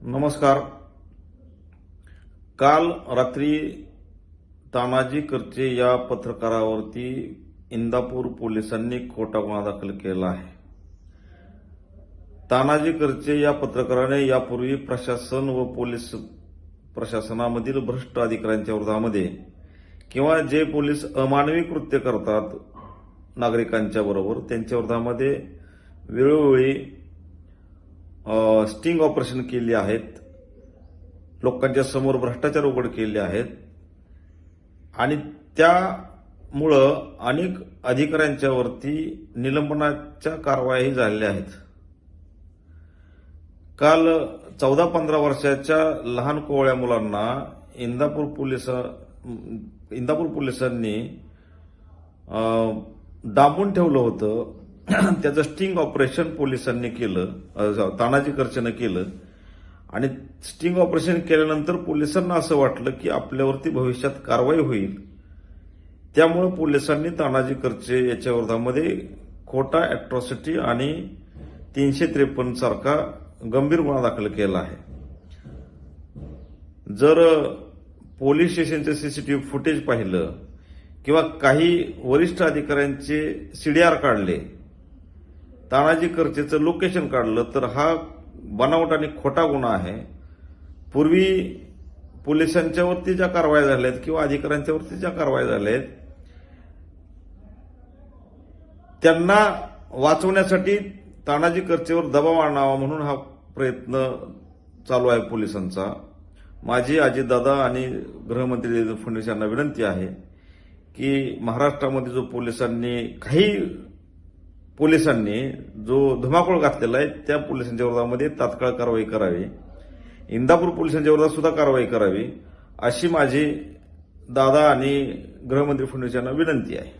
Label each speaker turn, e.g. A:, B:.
A: नमस्कार. काल रात्री तानाजी करचे या पत्रकारावरती इंदापूर पोलिसांनी खोटा गुन्हा दाखल केला आहे. तानाजी करचे या पत्रकाराने यापूर्वी प्रशासन व पोलीस प्रशासनामधील भ्रष्ट अधिकाऱ्यांच्या विरोधामध्ये किंवा जे पोलीस अमानवी कृत्य करतात नागरिकांच्या बरोबर त्यांच्या विरोधामध्ये वेळोवेळी स्टिंग ऑपरेशन केली आहेत. लोकांच्या समोर भ्रष्टाचार उघड केले आहेत. आणि त्यामुळं अनेक अधिकाऱ्यांच्यावरती निलंबनाच्या कारवाई झालेल्या आहेत. काल चौदा पंधरा वर्षाच्या लहान कोवळ्या मुलांना इंदापूर पोलीस इंदापूर पोलिसांनी डांबून ठेवलं होतं. त्याचं स्टिंग ऑपरेशन पोलिसांनी केलं तानाजी करचेनं केलं. आणि स्टिंग ऑपरेशन केल्यानंतर पोलिसांना असं वाटलं की आपल्यावरती भविष्यात कारवाई होईल. त्यामुळे पोलिसांनी तानाजी कर्चे याच्या विरोधामध्ये खोटा अॅट्रॉसिटी आणि तीनशे त्रेपन्न सारखा गंभीर गुन्हा दाखल केला आहे. जर पोलीस स्टेशनचं सीसीटीव्ही फुटेज पाहिलं किंवा काही वरिष्ठ अधिकाऱ्यांचे सीडीआर काढले तानाजी करचेचं लोकेशन काढलं तर हा बनावट आणि खोटा गुन्हा आहे. पूर्वी पोलिसांच्यावरती ज्या कारवाया झाल्या आहेत किंवा अधिकाऱ्यांच्यावरती ज्या कारवाया झाल्या आहेत त्यांना वाचवण्यासाठी तानाजी करचेवर दबाव आणावा म्हणून हा प्रयत्न चालू आहे पोलिसांचा. माझी अजितदादा आणि गृहमंत्री देवेंद्र फडणवीस यांना विनंती आहे की महाराष्ट्रामध्ये जो पोलिसांनी काही पोलिसांनी जो धुमाकूळ घातलेला आहे त्या पोलिसांच्या विरोधामध्ये तात्काळ कारवाई करावी. इंदापूर पोलिसांच्या विरोधात सुद्धा कारवाई करावी अशी माझी दादा आणि गृहमंत्री फडणवीस यांना विनंती आहे.